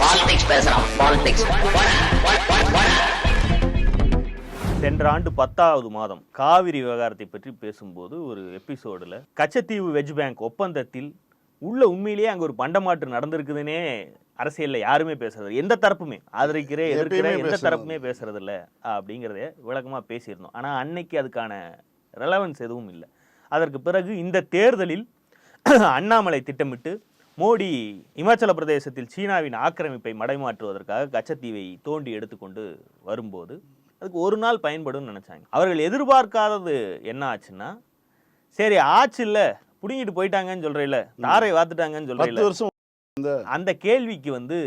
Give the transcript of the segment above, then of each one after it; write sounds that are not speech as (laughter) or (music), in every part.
Politics பேசுறான் politics சென்ற ஆண்டு பத்தாவது மாதம் காவிரி விவகாரத்தை பற்றி பேசும்போது ஒரு எபிசோடில் கச்சத்தீவு வெஜ் பேங்க் ஒப்பந்தத்தில் உள்ள உண்மையிலேயே அங்கே ஒரு பண்டமாற்று நடந்திருக்குதுன்னே அரசியல்ல யாருமே பேசுறது எந்த தரப்புமே? ஆதரிக்கிற எதிர்க்கிற எந்த. தரப்புமே பேசுறது இல்ல. அப்படிங்கிறத விளக்கமா பேசியிருந்தோம். ஆனா அன்னைக்கு அதுக்கான ரெலவன்ஸ் எதுவும் இல்லை. அதற்கு பிறகு இந்த தேர்தலில் (clears throat) அண்ணாமலை திட்டமிட்டு மோடி இமாச்சல பிரதேசத்தில் சீனாவின் ஆக்கிரமிப்பை மடைமாற்றுவதற்காக கச்சத்தீவை தோண்டி எடுத்துக்கொண்டு வரும்போது அதுக்கு ஒரு நாள் பயன்படும் நினைச்சாங்க. அவர்கள் எதிர்பார்க்காதது என்ன ஆச்சுன்னா சரி ஆச்சு இல்ல புடிங்கிட்டு போயிட்டாங்கன்னு சொல்றீல தாரை வாத்துட்டாங்கன்னு வருஷம் அந்த கேள்விக்கு வந்து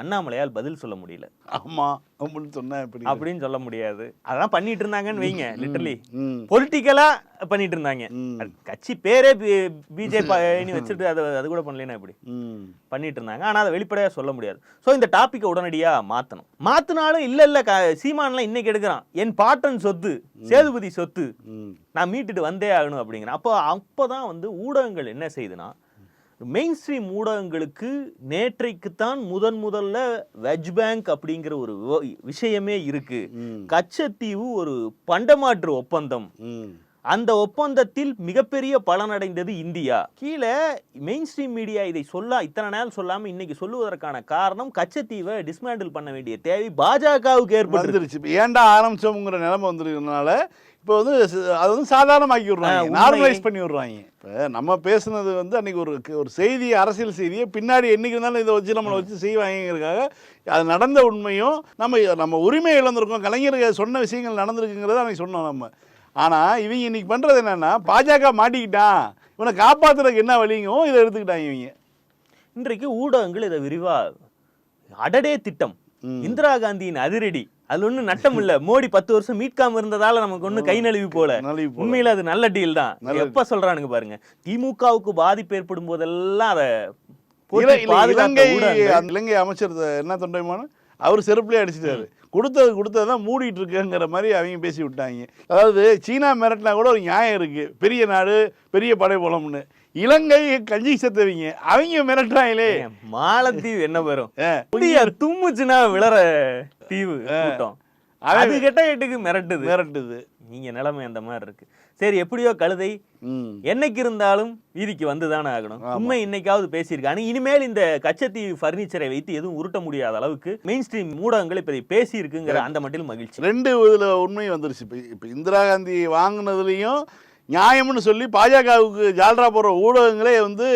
அண்ணாமலையால் பதில் சொல்ல முடியல. ஆமா அப்படின்னு சொன்னா அப்படின்னு சொல்ல முடியாது. அதான் பண்ணிட்டு இருந்தாங்கன்னு வைங்க லிட்டரலி பொலிட்டிக்கலா பண்ணிட்டு இருந்தாங்க. கட்சி பேரே பிஜேபி (laughs) வச்சுட்டு அதை அது கூட பண்ணலைன்னா எப்படி? ம். பண்ணிட்டு இருந்தாங்க. ஆனா அதை வெளிப்படையா சொல்ல முடியாது. சோ இந்த டாபிக்கை உடனடியா மாத்தணும். மாத்தினாலும் இல்ல இல்ல சீமான்லாம் இன்னைக்கு எடுக்கிறான். என் பாட்டன் சொத்து சேதுபதி சொத்து. நான் மீட்டுட்டு வந்தே ஆகணும் அப்படிங்கிறேன் அப்போ அப்பதான் வந்து ஊடகங்கள் என்ன செய்யுதுன்னா மெயின் ஸ்ட்ரீம் ஊடகங்களுக்கு நேற்றைக்குத்தான் முதன் முதல்ல வெஜ் பேங்க் அப்படிங்கிற ஒரு விஷயமே இருக்கு. கச்சத்தீவு ஒரு பண்டமாற்று ஒப்பந்தம். அந்த ஒப்பந்தத்தில் மிகப்பெரிய பலனடைந்தது இந்தியா. கீழே மெயின் ஸ்ட்ரீம் மீடியா இதை சொல்ல இத்தனை நாள் சொல்லாம இன்னைக்கு சொல்லுவதற்கான காரணம் கச்சத்தீவை டிஸ்மேண்டில் பண்ண வேண்டிய தேவை பாஜகவுக்கு இப்போ ஏன்டா ஆரம்பிச்சோங்கிற நிலைமை வந்துருக்கனால இப்போ வந்து அது வந்து சாதாரணமாக்கி விடுறாங்க. நார்மலைஸ் பண்ணி விடுறாங்க. இப்போ நம்ம பேசுனது வந்து அன்னைக்கு ஒரு ஒரு செய்தி அரசியல் செய்தியை பின்னாடி என்னைக்கு இருந்தாலும் இதை வச்சு நம்மளை வச்சு செய்வாங்கிறதுக்காக அது நடந்த உண்மையும் நம்ம நம்ம உரிமை இழந்திருக்கோம். கலைஞருக்கு சொன்ன விஷயங்கள் நடந்திருக்குங்கிறத அன்னைக்கு சொன்னோம் நம்ம. ஆனால் இவங்க இன்னைக்கு பண்ணுறது என்னன்னா பாஜக மாட்டிக்கிட்டான். இவனை காப்பாத்துறதுக்கு என்ன வழிங்கோ இதை எடுத்துக்கிட்டாங்க இவங்க. இன்றைக்கு ஊடகங்கள் இதை விரிவா அடடே திட்டம். இந்திரா காந்தியின் அதிரடி. அதுல ஒண்ணும் நட்டம் இல்ல. மோடி பத்து வருஷம் மீட்காம இருந்ததால நமக்கு ஒண்ணும் கை நழுவி போல. உண்மையில அது நல்ல டீல் தான். எப்ப சொல்றானுங்க பாருங்க. திமுகவுக்கு பாதிப்பு ஏற்படும் போதெல்லாம் அதை இலங்கை இலங்கை அமைச்சர் என்ன தொண்டைமான அவர் செருப்புலேயே அடிச்சிட்டாரு. கொடுத்தது கொடுத்தது தான் மூடிட்டு இருக்குங்கிற மாதிரி அவங்க பேசி விட்டாங்க. அதாவது சீனா மிரட்டினா கூட ஒரு நியாயம் இருக்கு. பெரிய நாடு பெரிய படை போலம்னு. இலங்கை கஞ்சி செத்தவங்க. அவங்க மிரட்டுறாங்களே. மாலத்தீவு என்ன வரும். இந்தியா தும்முச்சுன்னா விளற தீவு அது கெட்ட கேட்டுக்கு மிரட்டுது. மிரட்டுது. நீங்க நிலைமை அந்த மாதிரி இருக்கு. சரி எப்படியோ கழுதை என்னைக்கு இருந்தாலும் வீதிக்கு வந்துதானே ஆகணும். உண்மை இன்னைக்காவது பேசியிருக்காங்க. இனிமேல் இந்த கச்சத்தீவு ஃபர்னிச்சரை வைத்து எதுவும் உருட்ட முடியாத அளவுக்கு மெயின் ஸ்ட்ரீம் ஊடகங்கள் இப்ப பேசி இருக்குங்கிற அந்த மட்டில் மகிழ்ச்சி. ரெண்டு இதில் உண்மை வந்துருச்சு. இப்போ இப்போ இந்திரா காந்தி வாங்கினதுலேயும் நியாயம்னு சொல்லி பாஜகவுக்கு ஜால்ரா போடுற ஊடகங்களே வந்து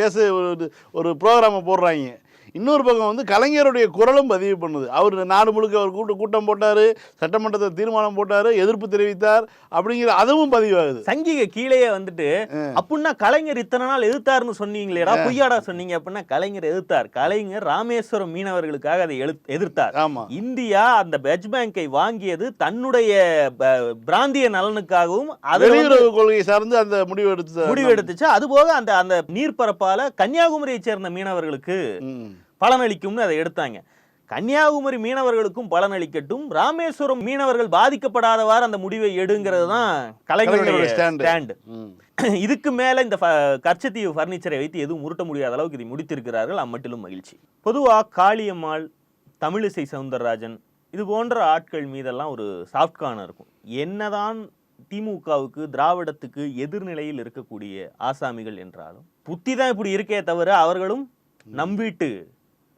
பேச ஒரு ஒரு ப்ரோக்ராமை போடுறாங்க. இன்னொரு பக்கம் வந்து கலைஞருடைய குரலும் பதிவு பண்ணுது. அவர் நாடு முழுக்க அவர் கூட்ட கூட்டம் போட்டார் சட்டமன்றத்தில் தீர்மானம் போட்டார் எதிர்ப்பு தெரிவித்தார் அப்படிங்கிற அதுவும் பதிவாகுது. சங்கிக கீழேயே வந்துட்டு அப்படின்னா கலைஞர் இத்தனை நாள் எதிர்த்தாருன்னு சொன்னீங்களேடா பொய்யாடா சொன்னீங்க அப்படின்னா கலைஞர் எதிர்த்தார் கலைஞர் ராமேஸ்வரம் மீனவர்களுக்காக அதை எழு- எதிர்த்தார். ஆமாம் இந்தியா அந்த பெஜ் பேங்கை வாங்கியது தன்னுடைய பிராந்திய நலனுக்காகவும் வெளியுறவு கொள்கை சார்ந்து அந்த முடிவு எடுத்து முடிவு எடுத்துச்சு. அதுபோக அந்த அந்த நீர்ப்பரப்பால கன்னியாகுமரியை சேர்ந்த மீனவர்களுக்கு. பலனளிக்கும்னு அதை எடுத்தாங்க. கன்னியாகுமரி மீனவர்களுக்கும் பலனளிக்கட்டும் ராமேஸ்வரம் மீனவர்கள் பாதிக்கப்படாதவாறு அந்த முடிவை எடுங்கிறது தான் கலைஞருடைய. ஸ்டாண்ட். (clears throat) இதுக்கு மேல இந்த கச்சத்தீவு ஃபர்னிச்சரை வைத்து எதுவும் உருட்ட முடியாத அளவுக்கு இதை முடித்திருக்கிறார்கள். அம்மட்டிலும் மகிழ்ச்சி. பொதுவா காளியம்மாள் தமிழிசை சவுந்தரராஜன் இது போன்ற ஆட்கள் மீதெல்லாம் ஒரு சாஃப்ட் கார்னர் இருக்கும். என்னதான் திமுகவுக்கு திராவிடத்துக்கு எதிர்நிலையில் இருக்கக்கூடிய ஆசாமிகள் என்றாலும் புத்தி தான் இப்படி இருக்கே தவிர அவர்களும் நம் வீட்டு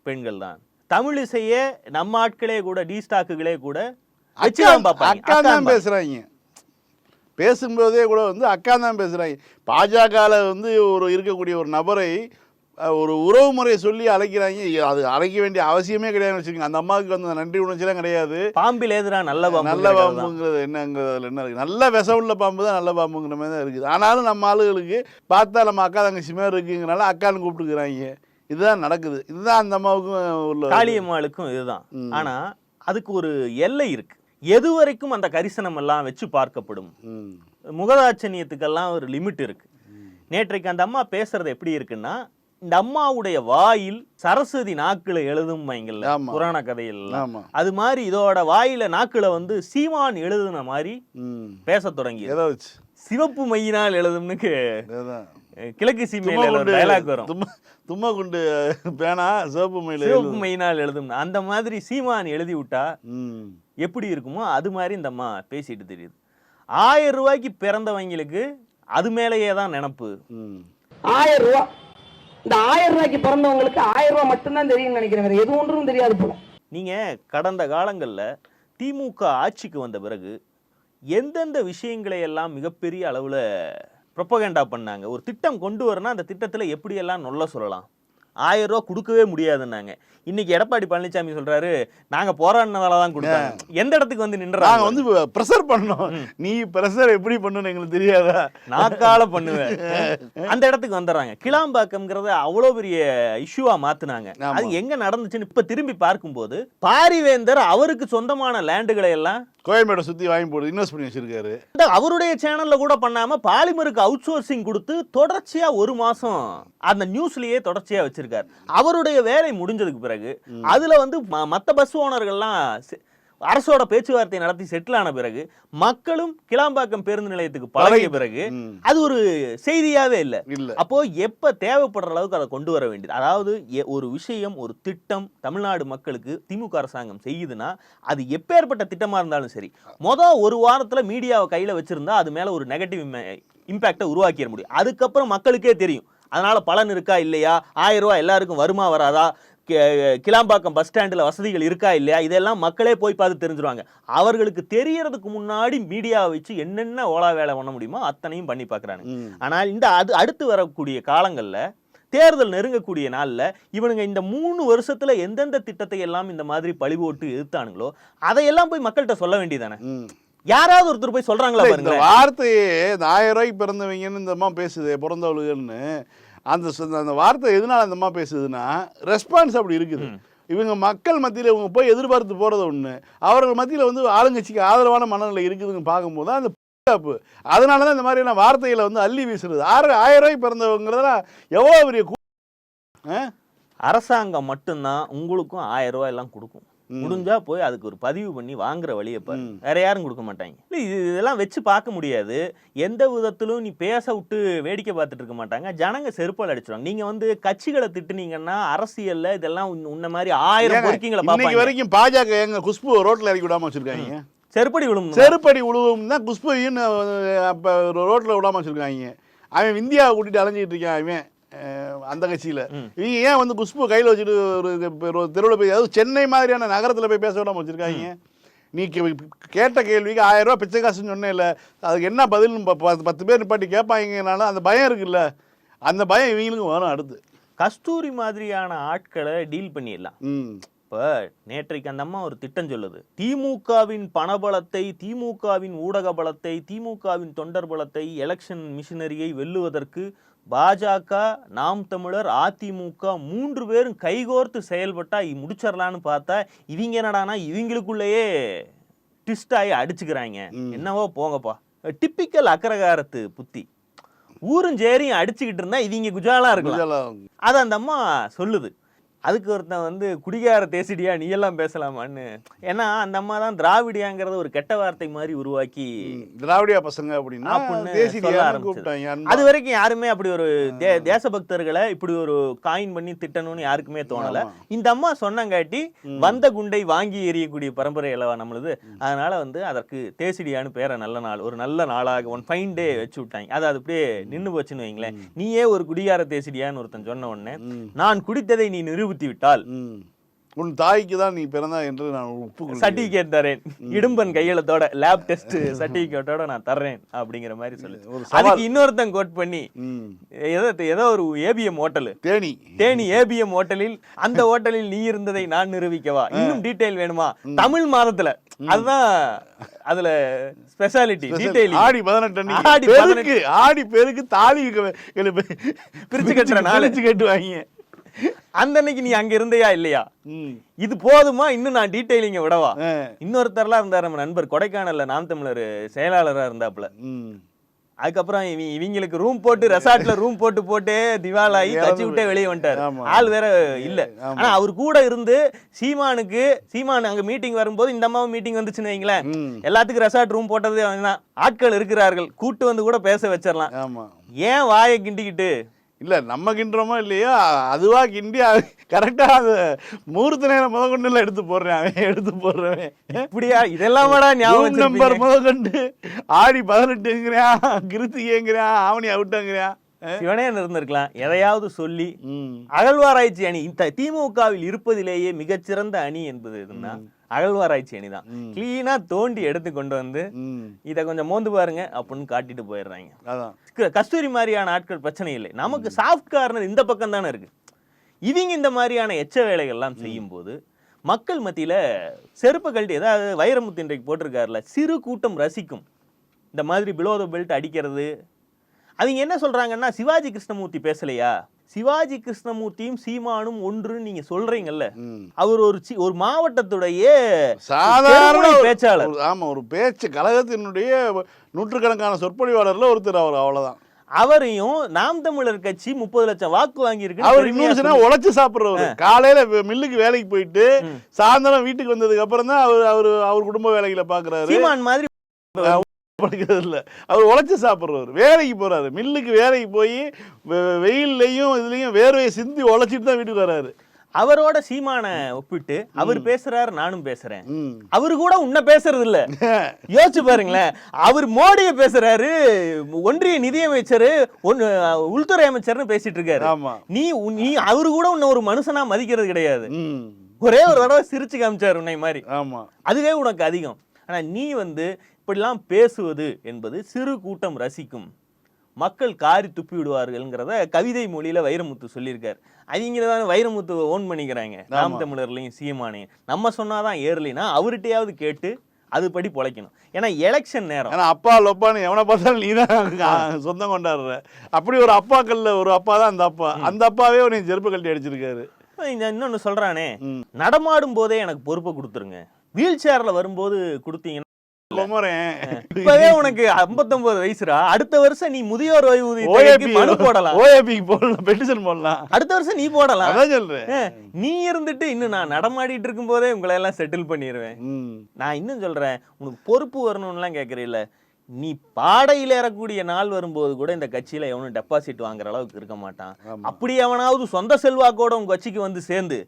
பெண்கள் தான். தமிழிசைய நம்ம ஆட்களே கூட டி ஸ்டாக்குகளே கூட அக்கா தான். பேசுறாங்க. பேசும்போதே கூட வந்து அக்கா தான் பேசுறாங்க. பாஜகல வந்து ஒரு இருக்கக்கூடிய ஒரு நபரை ஒரு உறவு முறையை சொல்லி அழைக்கிறாங்க. அது அழைக்க வேண்டிய அவசியமே கிடையாதுன்னு வச்சுக்கோங்க. அந்த அம்மாவுக்கு வந்து நன்றி உணர்ச்சிலாம் கிடையாது. பாம்பில் எதிரா நல்ல பாம்பு நல்ல பாம்புங்கிறது என்னங்கிறதுல என்ன இருக்குது நல்ல விஷம் உள்ள பாம்பு தான் நல்ல பாம்புங்கிற மாதிரி தான் இருக்குது. ஆனாலும் நம்ம ஆளுகளுக்கு பார்த்தா நம்ம அக்கா தங்கச்சி மாதிரி இருக்குங்கிறனால அக்கான்னு கூப்பிட்டுக்கிறாங்க. இதுதான் நடக்குது. இதுதான் அந்த அம்மாவுக்கும் உள்ள காளியம்மாளுக்கும் இதுதான். ஆனா அதுக்கு ஒரு எல்லை இருக்கு. எது வரைக்கும் அந்த கரிசனம் எல்லாம் வச்சு பார்க்கப்படும். முகதாட்சணியத்துக்கெல்லாம் ஒரு லிமிட் இருக்கு. நேற்றைக்கு அந்த அம்மா பேசுறது எப்படி இருக்குன்னா இந்த அம்மாவுடைய வாயில் சரஸ்வதி நாக்குல எழுதும் வைங்கல்ல. புராண கதையில். அது மாதிரி இதோட வாயில நாக்குல வந்து சீமான் எழுதுன மாதிரி பேச தொடங்கி சிவப்பு மையினால் எழுதும்னுக்கு கிழக்கு சீமையில ஒரு வரும். தும்ம குண்டு பேனா சிவப்பு மயில சிவப்பு மைனால் எழுதும். அந்த மாதிரி சீமான் எழுதி விட்டா எப்படி இருக்குமோ அது மாதிரி இந்த அம்மா பேசிட்டு தெரியுது. ஆயிரம் ரூபாய்க்கு பிறந்தவங்களுக்கு அது மேலேயே தான் நினப்பு. ஆயிரம் ரூபா. இந்த ஆயிரம் ரூபாய்க்கு பிறந்தவங்களுக்கு ஆயிரம் ரூபாய் மட்டும்தான் தெரியும்னு நினைக்கிறேன் எது ஒன்றும் தெரியாது போல. நீங்க கடந்த காலங்களில் திமுக ஆட்சிக்கு வந்த பிறகு எந்தெந்த விஷயங்களை எல்லாம் மிகப்பெரிய அளவில் ப்ரொப்பகேண்டா பண்ணாங்க. ஒரு திட்டம் கொண்டு வரனா அந்த திட்டத்தில் எப்படியெல்லாம் நொல்ல சொல்லலாம்? ஆயிரம் ரூபா கொடுக்கவே முடியாதுன்னாங்க. இன்னைக்கு எடப்பாடி பழனிசாமி சொல்றாரு நாங்க போராடினதால தான் கொடுத்தாங்க. எந்த இடத்துக்கு வந்து நாங்க நின்றாங்க வந்து ப்ரெஷர் பண்ணோம். நீ ப்ரெஷர் எப்படி பண்ணணும்னு எங்களுக்கு தெரியாதா? நாக்கால பண்ணுவேன். அந்த இடத்துக்கு வந்துடுறாங்க. கிளாம்பாக்கம்ங்கிறத அவ்வளோ பெரிய இஷ்யூவா மாத்துனாங்க. அது எங்க நடந்துச்சுன்னு இப்ப திரும்பி பார்க்கும்போது பாரிவேந்தர் அவருக்கு சொந்தமான லேண்டுகளை எல்லாம் கோயம்பேடை சுத்தி வாங்கி போட்டு இன்வெஸ்ட் பண்ணி வச்சிருக்காரு. அவருடைய சேனல்ல கூட பண்ணாம பாலிமருக்கு அவுட் சோர்சிங் கொடுத்து தொடர்ச்சியா ஒரு மாசம் அந்த நியூஸ்லயே தொடர்ச்சியா வச்சிருக்காரு. அவருடைய வேலை முடிஞ்சதுக்கு பிறகு அதுல வந்து ம- மத்த பஸ் ஓனர்கள்லாம் அரசோட பேச்சுவார்த்தை நடத்தி செட்டில் ஆன பிறகு மக்களும் கிளாம்பாக்கம் பேருந்து நிலையத்துக்கு பழகிய பிறகு. அது ஒரு செய்தியாவே இல்ல. அப்போ எப்ப தேவைப்படுற அளவுக்கு அதை கொண்டு வர வேண்டியது? அதாவது ஒரு விஷயம் ஒரு திட்டம் தமிழ்நாடு மக்களுக்கு திமுக அரசாங்கம் செய்யுதுன்னா அது எப்பேற்பட்ட திட்டமா இருந்தாலும் சரி மொதல் ஒரு வாரத்துல மீடியாவை கையில வச்சிருந்தா அது மேல ஒரு நெகட்டிவ் இம்பாக்டை உருவாக்கிட முடியும். அதுக்கப்புறம் மக்களுக்கே தெரியும். அதனால பலன் இருக்கா இல்லையா? ஆயிரம் ரூபாய் எல்லாருக்கும் வருமா வராதா? கி- கிளாம்பாக்கம் பஸ் ஸ்டாண்டில் வசதிகள் இருக்கா இல்லையா? இதெல்லாம் மக்களே போய் பார்த்து தெரிஞ்சிருவாங்க. அவர்களுக்கு தெரியறதுக்கு முன்னாடி மீடியாவை வச்சு என்னென்ன ஓலா வேலை பண்ண முடியுமோ அத்தனையும் பண்ணி பார்க்குறாங்க. ஆனால் இந்த அது அடுத்து வரக்கூடிய காலங்களில் தேர்தல் நெருங்கக்கூடிய நாள்ல இவனுங்க இந்த மூணு வருஷத்துல எந்தெந்த திட்டத்தை எல்லாம் இந்த மாதிரி பழி போட்டு எதிர்த்தானுங்களோ அதையெல்லாம் போய் மக்கள்கிட்ட சொல்ல வேண்டியதானே. யாராவது ஒருத்தர் போய் சொல்றாங்களா இந்த வார்த்தையே இந்த ஆயிரம் ரூபாய்க்கு பிறந்தவங்கன்னு இந்த அம்மா பேசுது பிறந்தவளுகன்னு அந்த அந்த வார்த்தை எதனால அந்த அம்மா பேசுதுன்னா ரெஸ்பான்ஸ் அப்படி இருக்குது. இவங்க மக்கள் மத்தியில் இவங்க போய் எதிர்பார்த்து போறது ஒண்ணு. அவர்கள் மத்தியில் வந்து ஆளுங்கட்சிக்கு ஆதரவான மனநிலை இருக்குதுன்னு பார்க்கும்போது அந்த (laughs) தப்பு அதனால தான் இந்த மாதிரியான வார்த்தைகளை வந்து அள்ளி வீசுறது. ஆறு ஆயிரம் ரூபாய்க்கு பிறந்தவங்கிறதெல்லாம் எவ்வளோ பெரிய அரசாங்கம் மட்டும்தான் உங்களுக்கும் ஆயிரம் ரூபாய் எல்லாம் கொடுக்கும். முடிஞ்சா போய் அதுக்கு ஒரு பதிவு பண்ணி வாங்குற வழியை பாரு. வேற யாரும் கொடுக்க மாட்டாங்க. இல்ல இது இதெல்லாம் வச்சு பார்க்க முடியாது. எந்த விதத்திலும் நீ பேச விட்டு வேடிக்கை பார்த்துட்டு இருக்க மாட்டாங்க. ஜனங்க செருப்பால் அடிச்சிருவாங்க. நீங்க வந்து கட்சிகளை திட்டுனீங்கன்னா அரசியல்ல இதெல்லாம் உன்ன- மாதிரி ஆயிரம் பொறுக்கிங்களை பார்ப்பாங்க. வரைக்கும் பாஜக எங்க குஷ்பு ரோட்ல இறக்கி விடாம வச்சிருக்காங்க. செருப்படி விழும். செருப்படி உழுவும் தான் அப்போ ரோட்டில் விடாம வச்சிருக்காங்க. அவன் இந்தியாவை கூட்டிட்டு அலைஞ்சிட்டு இருக்கான் அவன். அந்த கட்சியில். இவங்க ஏன் வந்து குஷ்பு கையில் வச்சுட்டு ஒரு தெருவில் போய் அதாவது சென்னை மாதிரியான நகரத்தில் போய் பேச விடாம வச்சிருக்காங்க. நீ கேட்ட கேள்விக்கு ஆயிரம் ரூபாய் பிச்சை காசுன்னு சொன்னே இல்லை. அதுக்கு என்ன பதில்னு ப- பத்து பத்து பேர் நிப்பாட்டி கேட்பாங்கனால அந்த பயம் இருக்குல்ல. அந்த பயம் இவங்களுக்கும் வரும் அடுத்து. கஸ்தூரி மாதிரியான ஆட்களை டீல் பண்ணிடலாம். இப்போ நேற்றைக்கு அந்த அம்மா ஒரு திட்டம் சொல்லுது. திமுகவின் பணபலத்தை திமுகவின் ஊடக பலத்தை திமுகவின் தொண்டர் பலத்தை எலெக்ஷன் மிஷினரியை வெல்லுவதற்கு பாஜக நாம் தமிழர் அதிமுக மூன்று பேரும் கைகோர்த்து செயல்பட்டா முடிச்சிடலான்னு பார்த்தா இவங்க என்னடானா இவங்களுக்குள்ளேயே ட்விஸ்ட் ஆகி அடிச்சுக்கிறாங்க. என்னவோ போங்கப்பா. டிப்பிக்கல் அக்கரகாரத்து புத்தி. ஊரும் சேரியும் அடிச்சுக்கிட்டு இருந்தா இவங்க குஜாலா இருக்கலாம். இதெல்லாம் அது அந்த அம்மா சொல்லுது. அதுக்கு ஒருத்தன் வந்து குடிகார தேசிடியா நீ எல்லாம் பேசலாமான்னு? ஏன்னா அந்த அம்மா தான் திராவிடியாங்கிறத ஒரு கெட்ட வார்த்தை மாதிரி உருவாக்கி திராவிடியா பசங்க அப்படின்னா அது. வரைக்கும் யாருமே அப்படி ஒரு தேசபக்தர்களை இப்படி ஒரு காயின் பண்ணி திட்டணும்னு யாருக்குமே தோணல. இந்த அம்மா சொன்னங்காட்டி வந்த குண்டை வாங்கி எறியக்கூடிய பரம்பரை அல்லவா நம்மளுது? அதனால வந்து அதற்கு தேசிடியான்னு பேரை நல்ல நாள் ஒரு நல்ல நாளாக ஒன் ஃபைன் டே வச்சு விட்டாங்க. அது அது அப்படியே நின்னு போச்சுன்னு வைங்களேன். நீயே ஒரு குடிகார தேசிடியான்னு ஒருத்தன் சொன்ன உடனே. நான் குடித்ததை நீ நிரூபித்து விட்டால். உன் தாய்க்கு தான் நீ பிறந்தா என்று நான் ஒப்புக்கொள்கிறேன். சர்டிபிகேட் தரேன் இடும்பன் கையெழுத்தோட லேப் டெஸ்ட் சர்டிபிகேட்டோட நான் தர்றேன் அப்படிங்கிற மாதிரி சொல்லு. அதுக்கு இன்னொருத்தன் கோட் பண்ணி. ஏதோ ஏதோ ஒரு ABM hotel Theni. Theni ABM ஹோட்டலில் அந்த ஹோட்டலில் நீ இருந்ததை நான் நிரூபிக்கவா? இன்னும் டீடைல் வேணுமா? தமிழ் மாதத்துல. அதுதான் அதுல ஸ்பெஷாலிட்டி டீடைல் ஆடி பதினெட்டு. ஆடி பெருக்கு ஆடி பெருக்கு தாலி பிரிச்சு கட்டுற. பிரிச்சு கட்டுவாங்க. அந்த அன்னைக்கு நீ அங்க இருந்தையா இல்லையா. இது போதுமா இன்னும் நான் டீடைலிங்க விடவா. இன்னொருத்தர்லாம் இருந்தார் நம்ம நண்பர் கொடைக்கானல்ல நாம் தமிழர் செயலாளரா இருந்தாப்புல. அதுக்கப்புறம் இவ- இவங்களுக்கு ரூம் போட்டு ரெசார்ட்ல ரூம் போட்டு போட்டு திவாலாகி கட்சி விட்டே வெளியே வந்துட்டாரு. ஆள் வேற இல்ல. ஆனா அவர் கூட இருந்து சீமானுக்கு சீமான் அங்க மீட்டிங் வரும்போது இந்த அம்மாவும் மீட்டிங் வந்துச்சுன்னு வைங்களேன். எல்லாத்துக்கும் ரெசார்ட் ரூம் போட்டது. ஆட்கள் இருக்கிறார்கள் கூட்டு வந்து கூட பேச வச்சிடலாம் ஏன் வாயை கிண்டிக்கிட்டு இல்ல நம்ம கிண்டுறோமோ இல்லையோ அதுவா கிண்டி கரெக்டா அந்த முகூர்த்த நேரம் முத கொண்டு எல்லாம் எடுத்து போடுறேன் அவன் எடுத்து போடுறவன் இப்படியா? இதெல்லாமடா ஞாபகம் நம்பர்? முத கொண்டு ஆடி பதினெட்டுங்கிறான் கிருத்திகேங்கிறான் ஆவணி அவுட்டாங்கிறான் சிவனே இருந்திருக்கலாம். எதையாவது சொல்லி அகழ்வாராய்ச்சி அணி இந்த திமுகவில் இருப்பதிலேயே மிகச்சிறந்த அணி என்பது எதுன்னா அகழ்வாராய்ச்சி அணி தான். கிளீனா தோண்டி எடுத்து கொண்டு வந்து இதை கொஞ்சம் மோந்து பாருங்க அப்படின்னு காட்டிட்டு போயிடுறாங்க. கஸ்தூரி மாதிரியான ஆட்கள் பிரச்சனை இல்லை. நமக்கு சாஃப்ட் கார்னர் இந்த பக்கம் தானே இருக்கு. இவங்க இந்த மாதிரியான எச்ச வேலைகள்லாம் செய்யும்போது மக்கள் மத்தியில செருப்பு கழட்டி ஏதாவது வைரமுத்து இன்றைக்கு போட்டிருக்காருல சிறு கூட்டம் ரசிக்கும். இந்த மாதிரி பிலோ த பெல்ட் அடிக்கிறது அவங்க என்ன சொல்றாங்கன்னா சிவாஜி கிருஷ்ணமூர்த்தி பேசலையா? சிவாஜி கிருஷ்ணமூர்த்தியும் சீமானும் ஒன்றுன்னு நீங்க சொல்றீங்கல்ல. அவர் ஒரு ஒரு மாவட்டத்துடைய சாதாரண பேச்சாளர். ஆமா ஒரு பேச்சு கழகத்தினுடைய நூற்றுக்கணக்கான சொற்பொழிவாளர்ல ஒருத்தர் அவர் அவ்வளவுதான். அவரையும் நாம் தமிழர் கட்சி முப்பது லட்சம் வாக்கு வாங்கி அவர் இன்னொரு உழைச்சு சாப்பிடுறவர். காலையில மில்லுக்கு வேலைக்கு போயிட்டு சாயந்தரம் வீட்டுக்கு வந்ததுக்கு அப்புறம் தான் அவர் அவர் அவர் குடும்ப வேலைகளை பாக்குறாரு. சீமான் மாதிரி படிக்கிறது இல்ல அவர் உழைச்சு சாப்பிடுறவர். வேலைக்கு போறாரு. மில்லுக்கு வேலைக்கு போய் வெயில்லையும் இதுலயும் வேர்வையை சிந்தி உழைச்சிட்டு தான் வீட்டுக்கு வராரு. அவரோட சீமான ஒப்பிட்டு அவர் பேசுறாரு நானும் பேசுறேன். அவரு கூட உன்ன பேசுறது இல்ல (laughs) யோசிச்சு பாருங்களேன். அவர் மோடிய பேசுறாரு ஒன்றிய நிதியமைச்சர் ஒன்னு உள்துறை அமைச்சர்னு பேசிட்டு இருக்காரு. நீ நீ அவரு கூட உன்னை ஒரு மனுஷனா மதிக்கிறது கிடையாது. ஒரே ஒரு தடவை சிரிச்சு காமிச்சாரு உன்னை மாதிரி. ஆமா. அதுவே உனக்கு அதிகம். ஆனா நீ வந்து இப்படிலாம் பேசுவது என்பது சிறு கூட்டம் ரசிக்கும். மக்கள் காரி துப்பி விடுவார்கள்ங்கிறத கவிதை மொழியில வைரமுத்து சொல்லியிருக்காரு. அவங்க தான் வைரமுத்து ஓன் பண்ணிக்கிறாங்க. நாம் தமிழர்லையும் சீமானையும். நம்ம சொன்னாதான் ஏறலைன்னா அவர்கிட்டயாவது கேட்டு அதுபடி பொழைக்கணும். ஏன்னா எலெக்ஷன் நேரம். ஏன்னா அப்பா லொப்பான்னு எவனை பார்த்தாலும் நீ தான் சொந்தம் கொண்டாடுற. அப்படி ஒரு அப்பாக்கள்ல ஒரு அப்பா தான் அந்த அப்பா. அந்த அப்பாவே உன்னை செருப்பு கழட்டி அடிச்சிருக்காரு. இன்னொன்னு சொல்றானே. நடமாடும் போதே எனக்கு பொறுப்பை கொடுத்துருங்க. வீல் சேர்ல வரும்போது கொடுத்தீங்கன்னா இப்பவே உனக்கு 59 வயசுடா. அடுத்த வருஷம் நீ முதியோர் ஓய்வூதியத்துக்கு மனு போடலாம். ஓஏபிக்கு போடலாம். பெட்டிஷன் போடலாம். அடுத்த வருஷம் நீ போடலாம். அதான் சொல்றேன். நீ இருந்துட்டு இன்னும் நான் நடமாடிட்டு இருக்கும் போதே உங்களை எல்லாம் செட்டில் பண்ணிடுவேன். நான் இன்னும் சொல்றேன் உனக்கு பொறுப்பு வரணும்லாம் கேட்கறீல்ல நீ பாடையில் ஏறக்கூடிய நாள் வரும்போது கூட இந்த கட்சியில எவனும் டெபாசிட் வாங்குற அளவுக்கு இருக்க மாட்டான். அப்படி எவனாவது சொந்த செல்வாக்கோட உங்க கட்சிக்கு வந்து சேர்ந்து.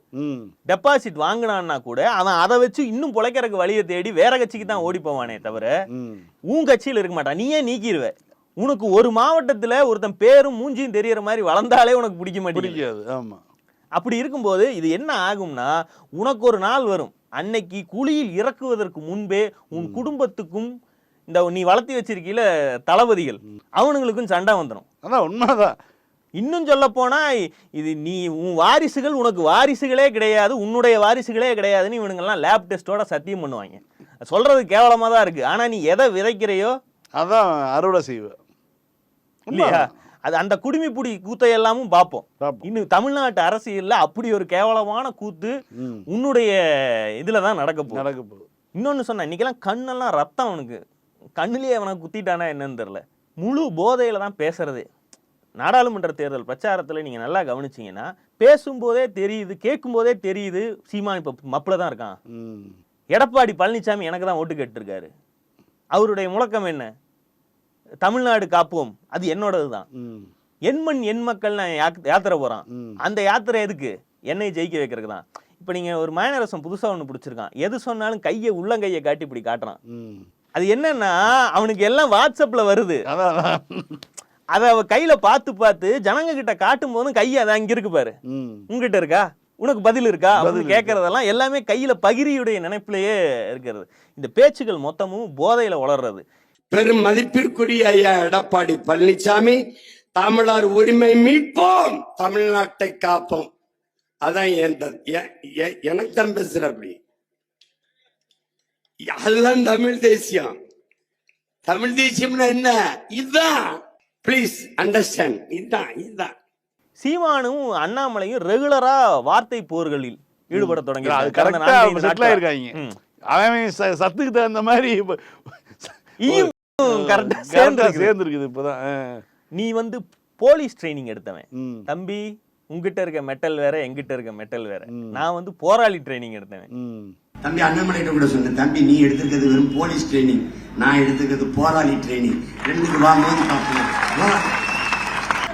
டெபாசிட் வாங்கினான்னா கூட அவன் அதை வச்சு இன்னும் பொழைக்கிறதுக்கு வழியை தேடி வேற கட்சிக்கு தான் ஓடி போவானே தவிர. உன் கட்சியில் இருக்க மாட்டான். நீயே நீக்கிடுவ உனக்கு ஒரு மாவட்டத்துல ஒருத்தன் பேரும் மூஞ்சியும் தெரியற மாதிரி வளர்ந்தாலே உனக்கு பிடிக்க மாட்டேங்குது. பிடிக்காது. ஆமா. அப்படி இருக்கும்போது இது என்ன ஆகும்னா உனக்கு ஒரு நாள் வரும். அன்னைக்கு குழியில் இறக்குவதற்கு முன்பே உன் குடும்பத்துக்கும் இந்த நீ வளர்த்தி வச்சிருக்கீல தளபதிகள் அவனுங்களுக்கும் சண்டை வந்துடும் அதான் உண்மைதான். இன்னும் சொல்ல போனா இது நீ உன் வாரிசுகள் உனக்கு வாரிசுகளே கிடையாது உன்னுடைய வாரிசுகளே கிடையாதுன்னு இவனுங்கெல்லாம் லேப் டெஸ்டோட சத்தியம் பண்ணுவாங்க. சொல்றது கேவலமா தான் இருக்கு. ஆனா நீ எதை விதைக்கிறையோ? அதான் அறுவடை செய்வேன் இல்லையா? அது அந்த குடிமிப்புடி கூத்தை எல்லாமும் பார்ப்போம். இன்னும் தமிழ்நாட்டு அரசியல்ல அப்படி ஒரு கேவலமான கூத்து. உன்னுடைய இதுல தான் நடக்க போகுது. நடக்க போகுது. இன்னொன்னு சொன்னேன் இன்னைக்கெல்லாம் கண்ணெல்லாம் ரத்தம் அவனுக்கு. கண்ணுலயே அவனை குத்திட்டானா என்னன்னு தெரியல. முழு போதையில தான் பேசுறதே. நாடாளுமன்ற தேர்தல் பிரச்சாரத்துல நீங்க நல்லா கவனிச்சீங்கன்னா பேசும்போதே தெரியுது கேட்கும்போதே தெரியுது சீமான் இப்ப மப்பிள தான் இருக்கான். எடப்பாடி பழனிசாமி எனக்கு தான் ஓட்டு கேட்டிருக்காரு. அவருடைய முழக்கம் என்ன? தமிழ்நாடு காப்போம். அது என்னோடது தான். ம். என் மண் என் மக்கள் நான் யாத்திரை போறான். ம். அந்த யாத்திரை எதுக்கு? என்னை ஜெயிக்க வைக்கிறதுக்கு தான். இப்போ நீங்க ஒரு மயனரசம் புதுசா ஒன்று பிடிச்சிருக்கான். எது சொன்னாலும் கையை உள்ளங்கையை காட்டி இப்படி காட்டுறான். அது என்னன்னா அவனுக்கு எல்லாம் வாட்ஸ்அப்ல வருது. அதை அவ கையில பார்த்து பார்த்து ஜனங்க கிட்ட காட்டும் போதும் கையை அதை அங்க இருக்கு பாரு. உங்ககிட்ட இருக்கா? உனக்கு பதில் இருக்கா? அப்படின்னு. கேட்கறதெல்லாம் எல்லாமே கையில பகிரியுடைய நினைப்பிலேயே இருக்கிறது. இந்த பேச்சுகள் மொத்தமும் போதையில வளர்றது பெரும் மதிப்பிற்குரிய ஐயா எடப்பாடி பழனிசாமி தமிழர் உரிமை மீட்போம் தமிழ்நாட்டை காப்போம். அதான் என் எனக்கு தான் பேசுற அப்படி. அதுதான் தமிழ் தேசியம்? தமிழ் தேசியம்னா என்ன? இதுதான் ப்ளீஸ் அண்டர்ஸ்டாண்ட் இதுதான் இதுதான் சீமானும் அண்ணாமலையும் ரெகுலரா வார்த்தை போர்களில் ஈடுபட தொடங்கி அது கரெக்டா செட்டில் ஆயிருக்காங்க. அவன் சத்துக்கு தகுந்த மாதிரி கரெக்டா சேர்ந்து சேர்ந்துருக்குது. இப்பதான். நீ வந்து போலீஸ் ட்ரைனிங் எடுத்தவன். தம்பி உங்ககிட்ட இருக்க மெட்டல் வேற எங்கிட்ட இருக்க மெட்டல் வேற. நான் வந்து போராளி ட்ரைனிங் எடுத்தவன். ம். தம்பி அண்ணாமலைகிட்ட கூட சொன்னேன் தம்பி நீ எடுத்துக்கிறது வெறும் போலீஸ் ட்ரைனிங் நான் எடுத்துக்கிறது போராளி ட்ரைனிங் ரெண்டுக்கு வா மோதி பார்ப்போம். வா.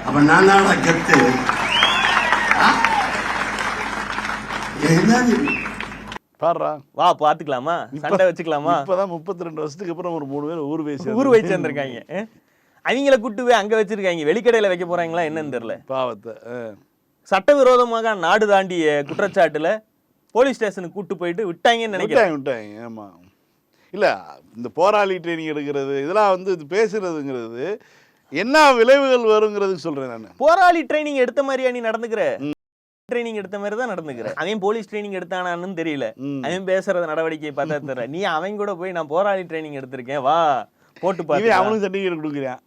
அப்ப நான் தானடா கெத்து. பாடுறா. வா பாத்துக்கலாமா சண்டை வச்சுக்கலாமா? இப்பதான் முப்பத்தி ரெண்டு வருஷத்துக்கு அப்புறம் ஒரு மூணு பேர் ஊர் பேசி ஊர் வச்சு வந்திருக்காங்க? அவங்கள கூட்டு போய் அங்க வச்சிருக்காங்க. வெளிக்கடையில வைக்க போறாங்களா என்னன்னு தெரியல. பாவத்தை. சட்டவிரோதமாக நாடு தாண்டிய குற்றச்சாட்டுல போலீஸ் ஸ்டேஷனுக்கு கூட்டு போயிட்டு விட்டாங்கன்னு நினைக்கிறேன். விட்டாங்க விட்டாங்க ஆமா. இல்ல இந்த போராளி ட்ரைனிங் எடுக்கிறது இதெல்லாம் வந்து இது பேசுறதுங்கிறது என்ன விளைவுகள் வருங்கிறதுக்கு சொல்றேன் நான். போராளி ட்ரைனிங் எடுத்த மாதிரியா நீ நடந்துக்கிற? ட்ரைனிங் எடுத்த மாதிரி தான் நடந்துக்கிற. அவன் போலீஸ் ட்ரைனிங் எடுத்தானான்னு தெரியல. அவன் பேசுறது நடவடிக்கை பார்த்தா (laughs) தெரியல. நீ அவன் கூட போய் நான் போராளி ட்ரைனிங் எடுத்திருக்கேன் வா போட்டு பாத்து அவனுக்கு சர்டிஃபிகேட் கொடுக்குறான்?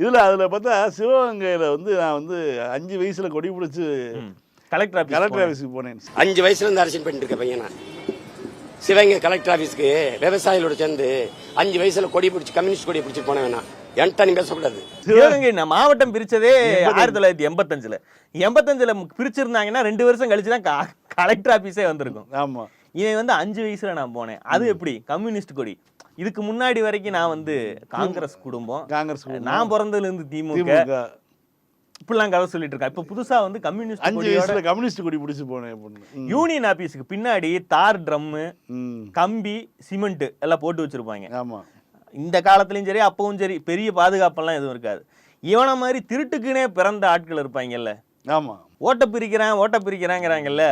இதுல அதுல பார்த்தா சிவகங்கையில வந்து நான் வந்து அஞ்சு வயசுல கொடி பிடிச்சி கலெக்டர் ஆபீஸ் கலெக்டர் ஆஃபீஸுக்கு போனேன். அஞ்சு வயசுல இருந்து அரசியல் பண்ணிட்டு இருக்க பையனா? சிவகங்கை கலெக்டர் ஆபீஸ்க்கு விவசாயிகளோட சேர்ந்து அஞ்சு வயசுல கொடி பிடிச்சி கம்யூனிஸ்ட் கொடி பிடிச்சி போன வேணாம் என்கிட்ட நீ பேசக்கூடாது. சிவகங்கை நான் மாவட்டம் பிரிச்சதே ஆயிரத்தி தொள்ளாயிரத்தி எண்பத்தஞ்சுல. எண்பத்தஞ்சுல பிரிச்சிருந்தாங்கன்னா ரெண்டு வருஷம் கழிச்சு தான் கலெக்டர் ஆபீஸே வந்திருக்கும். ஆமா. இவன் வந்து அஞ்சு வயசுல நான் போனேன். அது எப்படி? கம்யூனிஸ்ட் கொடி. இதுக்கு முன்னாடி வரைக்கும் நான் வந்து காங்கிரஸ் குடும்பம். காங்கிரஸ். நான் பிறந்ததுல இருந்து திமுக. இப்படிலாம் கதை சொல்லிட்டு இருக்கேன் இப்ப புதுசா வந்து கம்யூனிஸ்ட் அஞ்சு வயசுல கம்யூனிஸ்ட் கொடி பிடிச்சி போனேன். யூனியன் ஆபீஸ்க்கு பின்னாடி தார் ட்ரம்மு கம்பி சிமெண்ட் எல்லாம் போட்டு வச்சிருப்பாங்க. ஆமா. இந்த காலத்துலயும் சரி அப்பவும் சரி பெரிய பாதுகாப்பெல்லாம் எதுவும் இருக்காது. இவனை மாதிரி திருட்டுக்குனே பிறந்த ஆட்கள் இருப்பாங்கல்ல. ஆமா. ஓட்ட பிரிக்கிறான் ஓட்ட பிரிக்கிறாங்கிறாங்கல்ல?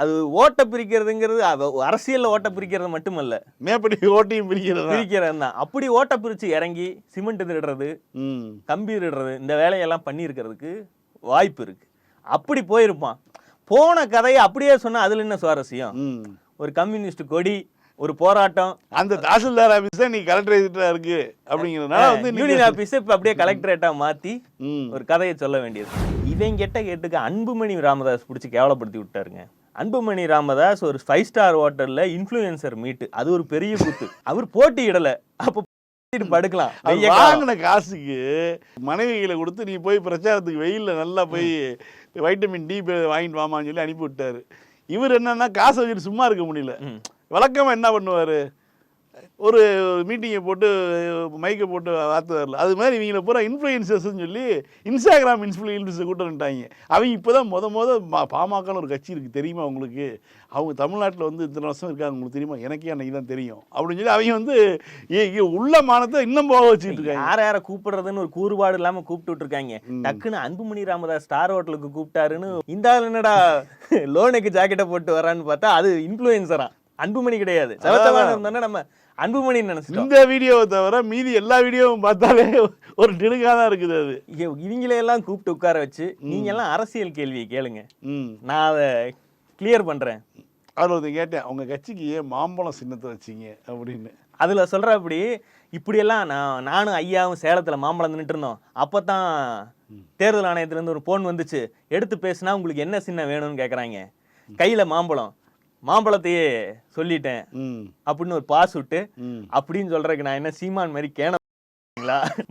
அது ஓட்ட பிரிக்கிறதுங்கிறது அரசியல்ல ஓட்ட பிரிக்கிறது மட்டுமல்ல. மேப்படி ஓட்டையும் பிரிக்கிறதா? பிரிக்கிறது தான். அப்படி ஓட்ட பிரிச்சு இறங்கி சிமெண்ட் திருடுறது கம்பி திருடுறது இந்த வேலையெல்லாம் பண்ணியிருக்கிறதுக்கு வாய்ப்பு இருக்கு. அப்படி போயிருப்பான். போன கதையை அப்படியே சொன்னா அதுல என்ன சுவாரஸ்யம்? ஒரு கம்யூனிஸ்ட் கொடி ஒரு போராட்டம். அந்த தாசில்தார் ஆபீஸ் தான் நீ கலெக்டரேட்டா இருக்கு அப்படிங்கிறதுனால வந்து யூனியன் ஆபீஸ் இப்ப அப்படியே கலெக்டரேட்டா மாத்தி ஒரு கதையை சொல்ல வேண்டியது. இவன் கெட்ட கேட்டுக்கு அன்புமணி ராமதாஸ் பிடிச்சி கேவலப்படுத்தி விட்டாருங்க. அன்புமணி ராமதாஸ் ஒரு ஃபைவ் ஸ்டார் ஹோட்டல்ல இன்ஃப்ளூயன்சர் மீட் அது ஒரு பெரிய கூத்து அவர் போட்டி இடல. அப்ப படுக்கலாம். வாங்கின காசுக்கு மனைவிகளை கொடுத்து நீ போய் பிரச்சாரத்துக்கு வெயில்ல நல்லா போய் வைட்டமின் டி வாங்கிட்டு வாமான்னு சொல்லி அனுப்பி விட்டாரு இவர் என்னன்னா காசை வச்சுட்டு சும்மா இருக்க முடியல. ம். வழக்கமா என்ன பண்ணுவாரு? ஒரு மீட்டிங்கை போட்டு மைக்கை போட்டு வார்த்தை வரல அது மாதிரி இவங்களை பூரா இன்ஃப்ளூயன்சர்ஸ்னு சொல்லி இன்ஸ்டாகிராம் இன்ஃப்ளூயன்சர் கூட்டம் வந்துட்டாங்க. அவங்க இப்போ தான் முத முத மா- பாமகன்னு ஒரு கட்சி இருக்குது தெரியுமா உங்களுக்கு? அவங்க தமிழ்நாட்டில் வந்து இத்தனை வருஷம் இருக்காங்க. உங்களுக்கு தெரியுமா? எனக்கே அன்னைக்கு தான் தெரியும். அப்படின்னு சொல்லி அவங்க வந்து உள்ள மானத்தை இன்னும் போக வச்சுட்டு இருக்காங்க. யார யார கூப்பிடுறதுன்னு ஒரு கூறுபாடு இல்லாம கூப்பிட்டு விட்டுருக்காங்க. டக்குன்னு அன்புமணி ராமதாஸ் ஸ்டார் ஹோட்டலுக்கு கூப்பிட்டாருன்னு இந்த ஆள் என்னடா லோனுக்கு ஜாக்கெட்டை போட்டு வரான்னு பார்த்தா அது இன்ஃப்ளூயன்சரா அன்புமணி கிடையாது. இருந்தோன்னா நம்ம அன்புமணி நினைச்சிட்டோம். இந்த வீடியோவை தவிர மீதி எல்லா வீடியோவும் பார்த்தாலே ஒரு டிடுக்காக தான் இருக்குது அது. இவங்களை எல்லாம் கூப்பிட்டு உட்கார வச்சு நீங்க எல்லாம் அரசியல் கேள்வியை கேளுங்க. நான் அதை கிளியர் பண்றேன். அதில் ஒருத்தன் கேட்டேன் உங்க கட்சிக்கு ஏன் மாம்பழம் சின்னத்தை வச்சீங்க? அப்படின்னு. அதுல சொல்றபடி இப்படியெல்லாம் நான் நானும் ஐயாவும் சேலத்துல மாம்பழம் நின்றுட்டு இருந்தோம். அப்பதான் தேர்தல் ஆணையத்துல இருந்து ஒரு போன் வந்துச்சு. எடுத்து பேசினா உங்களுக்கு என்ன சின்ன வேணும்னு கேக்குறாங்க. கையில மாம்பழம். மாம்பழத்தையே சொல்லிட்டேன். அப்படின்னு ஒரு பாஸ் விட்டு அப்படின்னு சொல்றதுக்கு நான் என்ன சீமான் மாதிரி கேன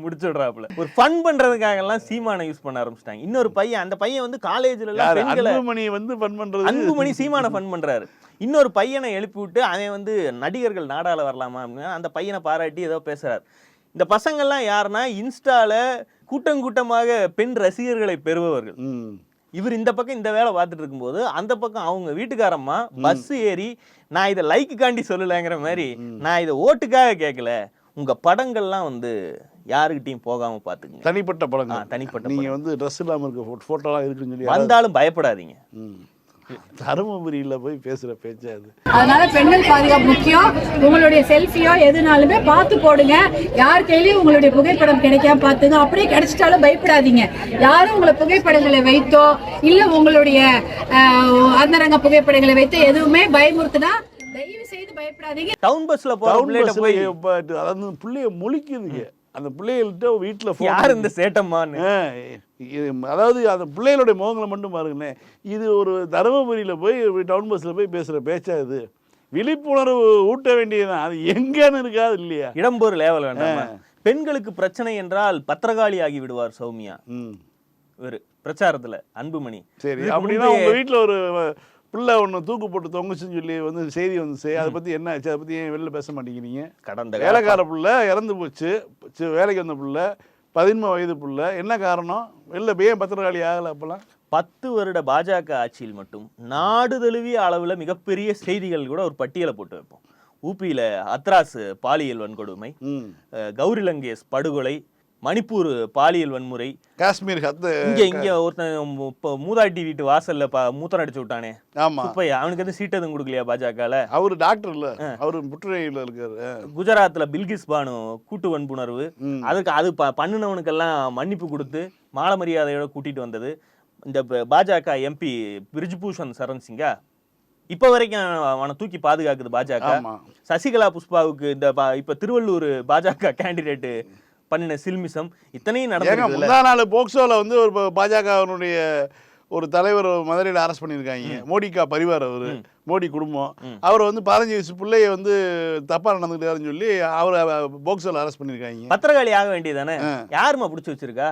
முடிச்சு விடுறாப்புல. ஒரு ஃபன் பண்றதுக்காக எல்லாம் சீமானை யூஸ் பண்ண ஆரம்பிச்சிட்டாங்க. இன்னொரு பையன் அந்த பையன் வந்து காலேஜ்ல எல்லாம் அன்புமணி வந்து பண் பண்றது? அன்புமணி சீமான ஃபன் பண்றாரு. இன்னொரு பையனை எழுப்பி விட்டு அவன் வந்து நடிகர்கள் நாடால வரலாமா அப்படின்னு அந்த பையனை பாராட்டி ஏதோ பேசுறாரு. இந்த பசங்கள்லாம் யாருன்னா இன்ஸ்டால கூட்டம் கூட்டமாக பெண் ரசிகர்களை பெறுபவர்கள். இவர் இந்த பக்கம் இந்த வேலை பார்த்துட்டு இருக்கும்போது அந்த பக்கம் அவங்க வீட்டுக்காரம்மா பஸ் ஏறி நான் இதை லைக்குக்காண்டி சொல்லலைங்கிற மாதிரி நான் இதை ஓட்டுக்காக கேட்கல. உங்க படங்கள்லாம் வந்து யாருக்கிட்டையும் போகாம பாத்துக்குங்க தனிப்பட்ட படங்கள். தனிப்பட்ட நீங்க வந்து ட்ரெஸ் இல்லாம இருக்க போட்டோலாம் இருக்குன்னு சொல்லி வந்தாலும் பயப்படாதீங்க. தருமபுரியில போய் பேசுற பேச்சா அது. அதனால பெண்கள் பாதுகாப்பு முக்கியம். உங்களுடைய செல்ஃபியோ எதுனாலுமே பார்த்து போடுங்க. யார் கையிலயும் உங்களுடைய புகைப்படம் கிடைக்காம பார்த்துங்க. அப்படியே கிடைச்சிட்டாலும் பயப்படாதீங்க. யாரும் உங்களை புகைப்படங்களை வைத்தோ இல்ல உங்களுடைய ஆஹ், அந்தரங்க புகைப்படங்களை வைத்தோ எதுவுமே பயமுறுத்துனா தயவு செய்து பயப்படாதீங்க டவுன் பஸ்ல போய் அதாவது பிள்ளைய முழிக்குதுங்க. அந்த பிள்ளைகள்கிட்ட வீட்டுல phone யார் இந்த சேட்டம்மான்னு? அதாவது அந்த பிள்ளைகளுடைய முகங்களை மட்டும் பாருங்களேன். இது ஒரு தருமபுரியில போய் டவுன் பஸ்ல போய் பேசுற பேச்சா இது? விழிப்புணர்வு ஊட்ட வேண்டியதுதான். அது எங்கன்னு இருக்காது இல்லையா? இடம்பொரு லேவல் வேண்டாமா பெண்களுக்கு பிரச்சனை என்றால் பத்திரகாளி ஆகி விடுவார் சௌமியா. ம். இவரு பிரச்சாரத்துல அன்புமணி. சரி அப்படின்னா உங்க வீட்டுல ஒரு பிள்ளை ஒன்று தூக்கு போட்டு தொங்குச்சுன்னு சொல்லி வந்து செய்தி வந்துச்சு அதை பத்தி என்ன ஆச்சு அதை பத்தி ஏன் வெளில பேச மாட்டேங்கிறீங்க? கடந்த வேலைக்கார பிள்ளை இறந்து போச்சு வேலைக்கு வந்த பிள்ளை பதின்ம வயது புள்ள என்ன காரணம்? வெளில ஏன் பத்திரகாளி ஆகலை அப்போல்லாம்? பத்து வருட பாஜக ஆட்சியில் மட்டும் நாடு தழுவிய அளவுல மிகப்பெரிய செய்திகள் கூட ஒரு பட்டியலை போட்டு வைப்போம். ஊபியில அத்ராஸ் பாலியல் வன்கொடுமை கௌரி லங்கேஷ் படுகொலை மணிப்பூர் பாலியல் வன்முறை. காஷ்மீர் இங்க இங்க ஒருத்தன் மூதாட்டி வீட்டு வாசல்ல மூத்தம் அடிச்சு விட்டானே. ஆமா. சுப்பையா அவனுக்கு எதுவும் சீட் எதுவும் கொடுக்கலையா பாஜகல? அவரு டாக்டர் இல்ல. அவரு புற்றுநோயில் இருக்காரு. குஜராத்ல பில்கிஸ் பானு கூட்டு வன்புணர்வு. அதுக்கு அது பண்ணுனவனுக்கெல்லாம் மன்னிப்பு கொடுத்து மால மரியாதையோட கூட்டிட்டு வந்தது. இந்த பாஜக எம்பி பிரிஜ்பூஷன் சரண் சிங்கா. இப்ப வரைக்கும் அவனை தூக்கி பாதுகாக்குது பாஜக. சசிகலா புஷ்பாவுக்கு இந்த இப்ப திருவள்ளூர் பாஜக கேண்டிடேட் பண்ணின சில்மிசம் இத்தனையும் நடந்திருக்குதுல்ல. முந்தா நாள் போக்சோல வந்து ஒரு பாஜகவினுடைய ஒரு தலைவர் மதுரையில் அரெஸ்ட் பண்ணியிருக்காங்க. மோடிக்கா பரிவார் அவரு. மோடி குடும்பம். அவர் வந்து பதினஞ்சு வயசு பிள்ளைய வந்து தப்பா நடந்துக்கிட்டாருன்னு சொல்லி அவரை போக்சோல அரெஸ்ட் பண்ணியிருக்காங்க. பத்திரகாளி ஆக வேண்டியதானே யாரும்மா பிடிச்சி வச்சிருக்கா?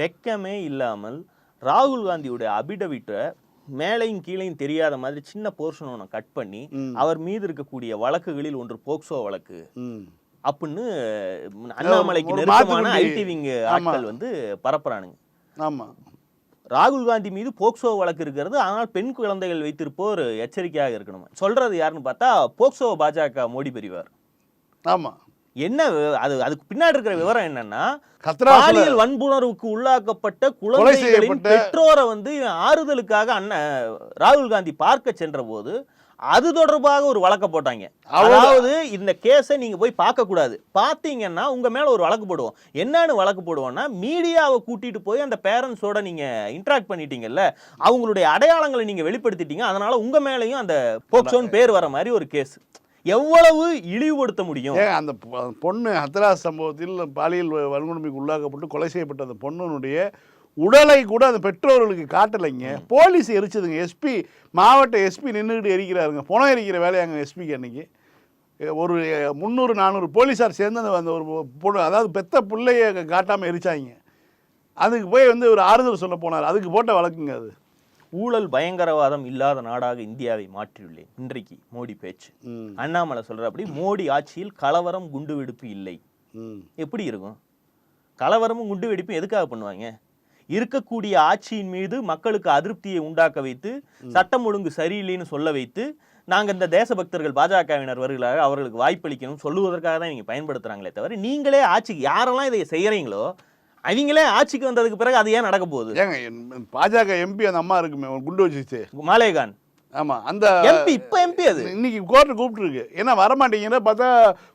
வெக்கமே இல்லாமல் ராகுல் காந்தியுடைய அபிடவிட்டை மேலையும் கீழையும் தெரியாத மாதிரி சின்ன போர்ஷன் ஒன்று கட் பண்ணி. அவர் மீது இருக்கக்கூடிய வழக்குகளில் ஒன்று போக்சோ வழக்கு. அப்படின்னு அண்ணாமலைக்கு நெருக்கமான. IT wing. ஆட்கள் வந்து பரப்புறானுங்க ஆமா ராகுல் காந்தி மீது போக்சோ வழக்கு இருக்கிறது ஆனால் பெண் குழந்தைகள் வைத்திருப்போர் எச்சரிக்கையாக இருக்கணும் சொல்றது யாருன்னு பார்த்தா போக்சோ பாஜக மோடி பெரியவர் ஆமா என்ன அது அதுக்கு பின்னாடி இருக்கிற விவரம் என்னன்னா பாலியல் வன்புணர்வுக்கு உள்ளாக்கப்பட்ட குழந்தைகளின் பெற்றோரை வந்து ஆறுதலுக்காக அண்ணன் ராகுல் காந்தி பார்க்க சென்ற போது அது தொடர்பாக ஒரு வழக்க போட்டாங்க. அதாவது இந்த கேஸை நீங்க போய் பார்க்க கூடாது பாத்தீங்கன்னா உங்க மேல ஒரு வழக்கு போடுவோம். என்னன்னு வழக்கு போடுவோம்னா மீடியாவை கூட்டிட்டு போய் அந்த பேரண்ட்ஸோட நீங்க இன்டராக்ட் பண்ணிட்டீங்கல்ல அவங்களுடைய அடையாளங்களை நீங்க வெளிப்படுத்திட்டீங்க. அதனால உங்க மேலயும் அந்த போக்சோன்னு பேர் வர மாதிரி ஒரு கேஸ். எவ்வளவு இழிவுபடுத்த முடியும்? அந்த பொண்ணு ஹத்ராஸ் சம்பவத்தில் பாலியல் வன்கொடுமைக்கு உள்ளாக்கப்பட்டு கொலை செய்யப்பட்ட அந்த பொண்ணுனுடைய உடலை கூட அந்த பெற்றோர்களுக்கு காட்டலைங்க. போலீஸ் எரிச்சதுங்க. எஸ்பி மாவட்ட எஸ்பி நின்றுக்கிட்டு எரிக்கிறாருங்க. புனம் எரிக்கிற வேலையாங்க எஸ்பிக்கு அன்னைக்கு. எ, ஒரு முந்நூறு நானூறு போலீஸார் சேர்ந்து அந்த அந்த ஒரு பொண்ணு அதாவது பெத்த பிள்ளைய காட்டாமல் எரிச்சாங்க. அதுக்கு போய் வந்து ஒரு ஆறுதல் சொல்ல போனார். அதுக்கு போட்ட வழக்குங்க அது. ஊழல் பயங்கரவாதம் இல்லாத நாடாக இந்தியாவை மாற்றியுள்ளேன். இன்றைக்கு மோடி பேச்சு. அண்ணாமலை சொல்றபடி மோடி ஆட்சியில் கலவரம் குண்டுவெடிப்பு இல்லை. ம். எப்படி இருக்கும்? கலவரமும் குண்டு வெடிப்பும் எதுக்காக பண்ணுவாங்க? இருக்கக்கூடிய ஆட்சியின் மீது மக்களுக்கு அதிருப்தியை உண்டாக்க வைத்து சட்டம் ஒழுங்கு சரியில்லைன்னு சொல்ல வைத்து நாங்க இந்த தேசபக்தர்கள் பாஜகவினர் வருகிறார்கள் அவர்களுக்கு வாய்ப்பளிக்கணும் சொல்லுவதற்காக தான் நீங்க பயன்படுத்துறாங்களே தவிர நீங்களே ஆட்சிக்கு யாரெல்லாம் இதை செய்யறீங்களோ அவங்களே ஆட்சிக்கு வந்ததுக்கு பிறகு அது ஏன் நடக்க போகுது? ஏங்க பாஜக எம்பி அந்த அம்மா இருக்குமே குண்டு வச்சுச்சு மாலேகான். ஆமாம் அந்த எம்பி இப்ப எம்பி அது. இன்னைக்கு கோர்ட்டு கூப்பிட்டுருக்கு. ஏன்னா வரமாட்டேங்கிற பார்த்தா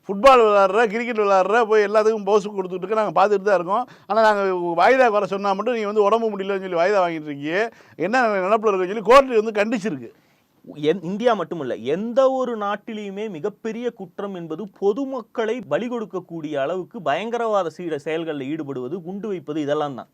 ஃபுட்பால் விளாட்ற கிரிக்கெட் விளாட்ற போய் எல்லாத்துக்கும் போஸ் கொடுத்துட்டு நாங்கள் பார்த்துட்டு தான் இருக்கோம். ஆனால் நாங்கள் வாய்தா வர சொன்னால் மட்டும் நீங்கள் வந்து உடம்பு முடியலன்னு சொல்லி வாய்தா வாங்கிட்டு இருக்கீங்க. என்ன நினப்பில் இருக்குன்னு சொல்லி கோர்ட்டு வந்து கண்டிச்சிருக்கு. இந்தியா மட்டுமல்ல எந்த ஒரு நாட்டிலையுமே மிகப்பெரிய குற்றம் என்பது பொதுமக்களை பலி கொடுக்கக்கூடிய அளவுக்கு பயங்கரவாத சீட செயல்களில் ஈடுபடுவது குண்டு வைப்பது இதெல்லாம் தான்.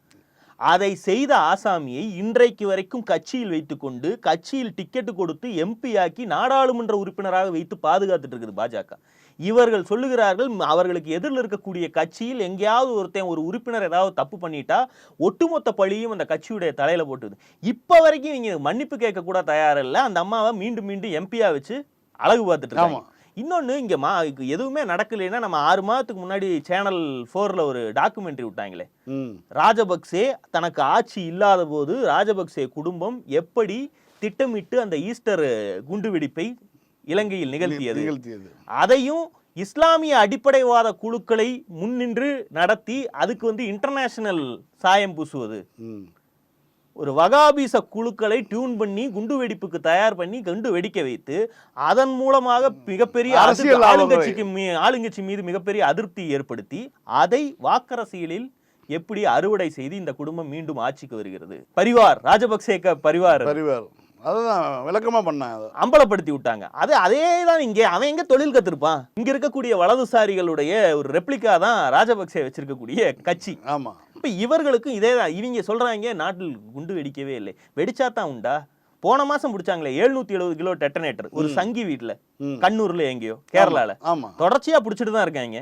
அதை செய்த ஆசாமியை இன்றைக்கு வரைக்கும் கட்சியில் வைத்துக்கொண்டு கட்சியில் டிக்கெட்டு கொடுத்து எம்பி ஆக்கி நாடாளுமன்ற உறுப்பினராக வைத்து பாதுகாத்துட்டு இருக்குது பாஜக. இவர்கள் சொல்லுகிறார்கள் அவர்களுக்கு எதிரில் இருக்கக்கூடிய கட்சியில் எங்கேயாவது ஒருத்தன் ஒரு உறுப்பினர் ஏதாவது தப்பு பண்ணிட்டா ஒட்டுமொத்த பழியும் அந்த கட்சியுடைய தலையில போட்டுது. இப்போ வரைக்கும் இவங்க மன்னிப்பு கேட்க கூட தயாரில்லை. அந்த அம்மாவை மீண்டும் மீண்டும் எம்பியா வச்சு அழகு பார்த்துட்டு இன்னொன்னு இங்க மா எதுவுமே நடக்கலைன்னா நம்ம ஆறு மாதத்துக்கு முன்னாடி சேனல் ஃபோர்ல ஒரு டாக்குமெண்ட்ரி விட்டாங்களே. ராஜபக்சே தனக்கு ஆட்சி இல்லாத போது ராஜபக்சே குடும்பம் எப்படி திட்டமிட்டு அந்த ஈஸ்டர் குண்டுவெடிப்பை இலங்கையில் நிகழ்த்தியது? அதையும் இஸ்லாமிய அடிப்படைவாத குழுக்களை முன்னின்று நடத்தி அதுக்கு வந்து இன்டர்நேஷனல் சாயம் பூசுவது. ஒரு வகாபிச குழுக்களை டியூன் பண்ணி குண்டு வெடிப்புக்கு தயார் பண்ணி குண்டு வெடிக்க வைத்து அதன் மூலமாக மிகப்பெரிய அரசியல். ஆளுங்கட்சிக்கு ஆளுங்கட்சி மீது மிகப்பெரிய அதிருப்தி ஏற்படுத்தி அதை வாக்கரசியலில் எப்படி அறுவடை செய்து இந்த குடும்பம் மீண்டும் ஆட்சிக்கு வருகிறது? பரிவார் ராஜபக்சேக்க பரிவார். பரிவார். அதுதான் விளக்கமாக பண்ணேன் அதை. அம்பலப்படுத்தி விட்டாங்க. அது அதே தான் இங்கே அவன் எங்க தொழில் கத்திருப்பான்? இங்க இருக்கக்கூடிய வலதுசாரிகளுடைய ஒரு ரெப்ளிகா தான் ராஜபக்சே வச்சிருக்கக்கூடிய கட்சி. ஆமாம் இப்ப இவர்களுக்கும் இதே தான். இவங்க சொல்றாங்க நாட்டில் குண்டு வெடிக்கவே இல்லை. வெடிச்சா தான் உண்டா? போன மாசம் பிடிச்சாங்களே 770 எழுபது கிலோ டெட்டனேட்டர். ஒரு சங்கி வீட்டுல. கண்ணூர்ல எங்கேயோ கேரளால. தொடர்ச்சியா பிடிச்சிட்டு தான் இருக்காங்க.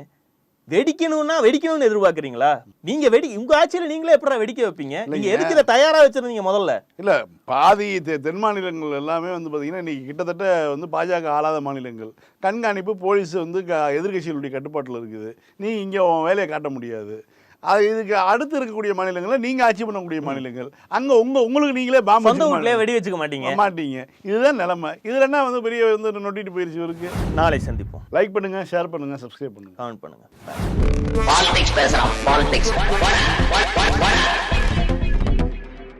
வெடிக்கணும்னா வெடிக்கணும்னு எதிர்பார்க்கறீங்களா? நீங்க வெடி உங்க ஆட்சியில நீங்களே எப்படி வெடிக்க வைப்பீங்க? நீங்க. எதுக்கு இதை தயாரா வச்சிருந்தீங்க முதல்ல? இல்லை பாதி தென் மாநிலங்கள் எல்லாமே வந்து பார்த்தீங்கன்னா இன்றைக்கி கிட்டத்தட்ட வந்து பாஜக ஆளாத மாநிலங்கள். கண்காணிப்பு போலீஸ் வந்து எதிர்கட்சிகளுடைய கட்டுப்பாட்டில் இருக்குது. நீ இங்கே உன் வேலையை காட்ட முடியாது. அது இதுக்கு அடுத்து இருக்கக்கூடிய மாநிலங்களில் நீங்க ஆட்சி பண்ணக்கூடிய மாநிலங்கள். அங்க உங்க உங்களுக்கு நீங்களே பாம்பு மாட்டீங்க. வெடி வச்சுக்க மாட்டீங்க. மாட்டீங்க. இதுதான் நிலைமை. இதுல என்ன வந்து பெரிய வந்து நொட்டிட்டு போயிருச்சு இவருக்கு? நாளை சந்திப்போம். லைக் பண்ணுங்க ஷேர் பண்ணுங்க சப்ஸ்கிரைப் பண்ணுங்க. கமெண்ட் பண்ணுங்க. பாலிடிக்ஸ் பேசுறான் பாலிடிக்ஸ்